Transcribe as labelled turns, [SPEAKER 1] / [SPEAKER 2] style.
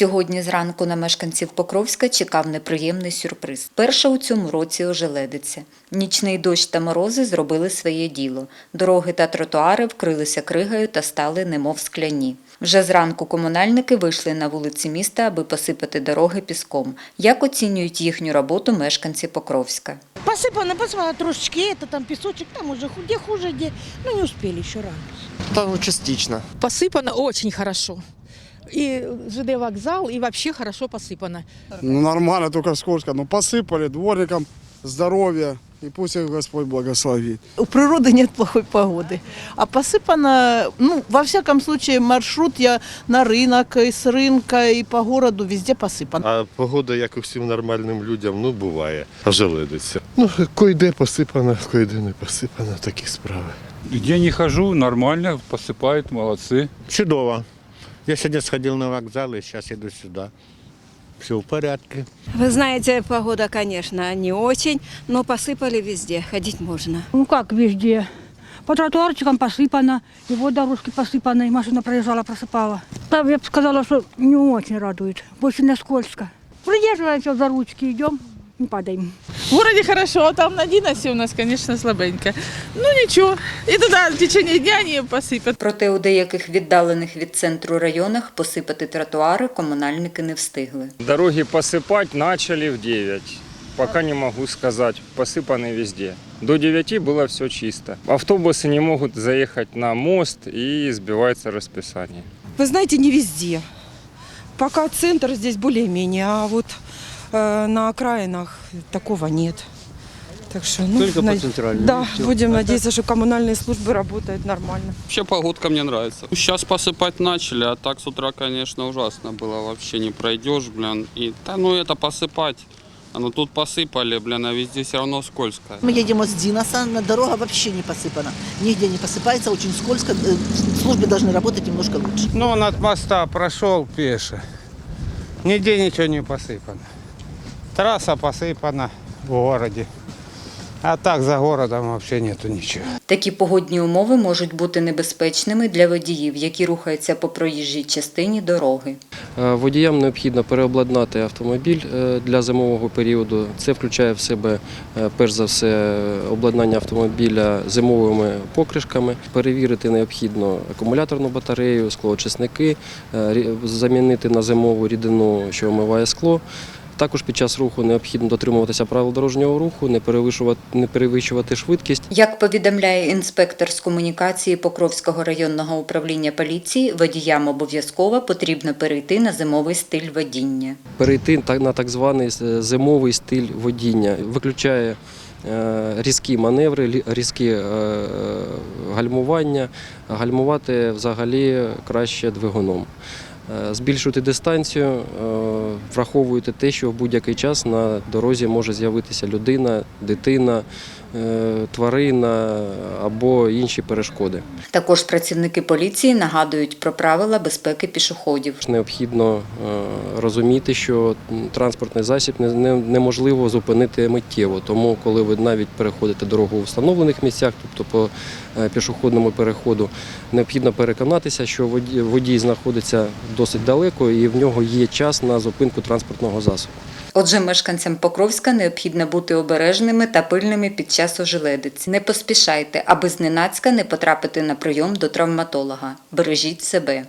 [SPEAKER 1] Сьогодні зранку на мешканців Покровська чекав неприємний сюрприз. Перша у цьому році ожеледиця. Нічний дощ та морози зробили своє діло. Дороги та тротуари вкрилися кригою та стали немов скляні. Вже зранку комунальники вийшли на вулиці міста, аби посипати дороги піском. Як оцінюють їхню роботу мешканці Покровська?
[SPEAKER 2] Посыпано, посыпано трошечки, это там песочек, там уже ху- где хуже, где, ну не успели еще рано.
[SPEAKER 3] Там частично.
[SPEAKER 4] Посыпано очень хорошо. И ЖД вокзал, и вообще хорошо посыпано.
[SPEAKER 5] Ну, нормально, только скользко. Ну, посыпали дворникам здоровья, и пусть их Господь благословит.
[SPEAKER 6] У природы нет плохой погоды. А посыпано, ну, во всяком случае, маршрут я на рынок, и с рынка, и по городу везде посыпан.
[SPEAKER 7] А погода, як у всім нормальним людям, ну буває, ожеледиться. Ну, койде посипано, койде не посипано, такі справи.
[SPEAKER 8] Где не хожу, нормально, посыпают, молодцы.
[SPEAKER 9] Чудово. Я сегодня сходил на вокзал и сейчас иду сюда. Все в порядке.
[SPEAKER 10] Вы знаете, погода, конечно, не очень, но посыпали везде, ходить можно.
[SPEAKER 11] Ну как везде? По тротуарчикам посыпано, и вот дорожки посыпаны, и машина проезжала, просыпала. Там я бы сказала, что не очень радует, больше не скользко. Придерживаемся за ручки, идем, не падаем.
[SPEAKER 4] В городе хорошо, а там на Диносе у нас, конечно, слабенько. Ну ничего, и туда в течение дня они посыпят.
[SPEAKER 1] Проте у деяких віддалених від центру районах посипати тротуари комунальники не встигли.
[SPEAKER 12] Дороги посыпать начали в 9. Пока не могу сказать, посыпаны везде. До 9 было все чисто. Автобусы не могут заехать на мост и сбивается расписание.
[SPEAKER 2] Вы знаете, не везде. Пока центр здесь более-менее, а вот э, На окраинах такого нет. Так что, ну,
[SPEAKER 9] Только по
[SPEAKER 2] над-
[SPEAKER 9] центральной,
[SPEAKER 2] Да,
[SPEAKER 9] и всё.
[SPEAKER 2] будем
[SPEAKER 9] А
[SPEAKER 2] надеяться, что коммунальные службы работают нормально.
[SPEAKER 8] Вообще погодка мне нравится. Сейчас посыпать начали, а так с утра, конечно, ужасно было. Вообще не пройдешь, блин. И, да ну это посыпать. А ну тут посыпали, блин, а везде все равно скользко.
[SPEAKER 6] Мы едем с Диноса, на дорога вообще не посыпана. Нигде не посыпается, очень скользко. Э, Службы должны работать немножко лучше.
[SPEAKER 9] Ну, он от моста прошел пеше. Нигде ничего не посыпано. Трасса посыпана в городе. А так за городом вообще нету ничего.
[SPEAKER 1] Такі погодні умови можуть бути небезпечними для водіїв, які рухаються по проїжджій частині дороги.
[SPEAKER 3] Е, Водіям необхідно переобладнати автомобіль е, для зимового періоду. Це включає в себе е, перш за все обладнання автомобіля зимовими покришками. Перевірити необхідно акумуляторну батарею, склоочисники, замінити на зимову рідину, що омиває скло. Також під час руху необхідно дотримуватися правил дорожнього руху, не перевищувати, не перевищувати швидкість.
[SPEAKER 1] Як повідомляє інспектор з комунікації Покровського районного управління поліції, водіям обов'язково потрібно перейти на зимовий стиль водіння.
[SPEAKER 3] перейти на так званий е, зимовий стиль водіння. Виключає е, різкі маневри, різкі е, гальмування. Гальмувати взагалі краще двигуном. Е, Збільшувати дистанцію, е, враховуєте те, що в будь-який час на дорозі може з'явитися людина, дитина, е, тварина або інші перешкоди.
[SPEAKER 1] Також працівники поліції нагадують про правила безпеки пішоходів.
[SPEAKER 3] Необхідно розуміти, що транспортний засіб не- не- неможливо зупинити миттєво. Тому, коли ви навіть переходите дорогу у встановлених місцях, тобто по пішохідному переходу, необхідно переконатися, що водій, знаходиться досить далеко і в нього є час на зупинку транспортного засобу.
[SPEAKER 1] Отже, мешканцям Покровська необхідно бути обережними та пильними під час ожеледиць. Не поспішайте, аби зненацька не потрапити на прийом до травматолога. Бережіть себе.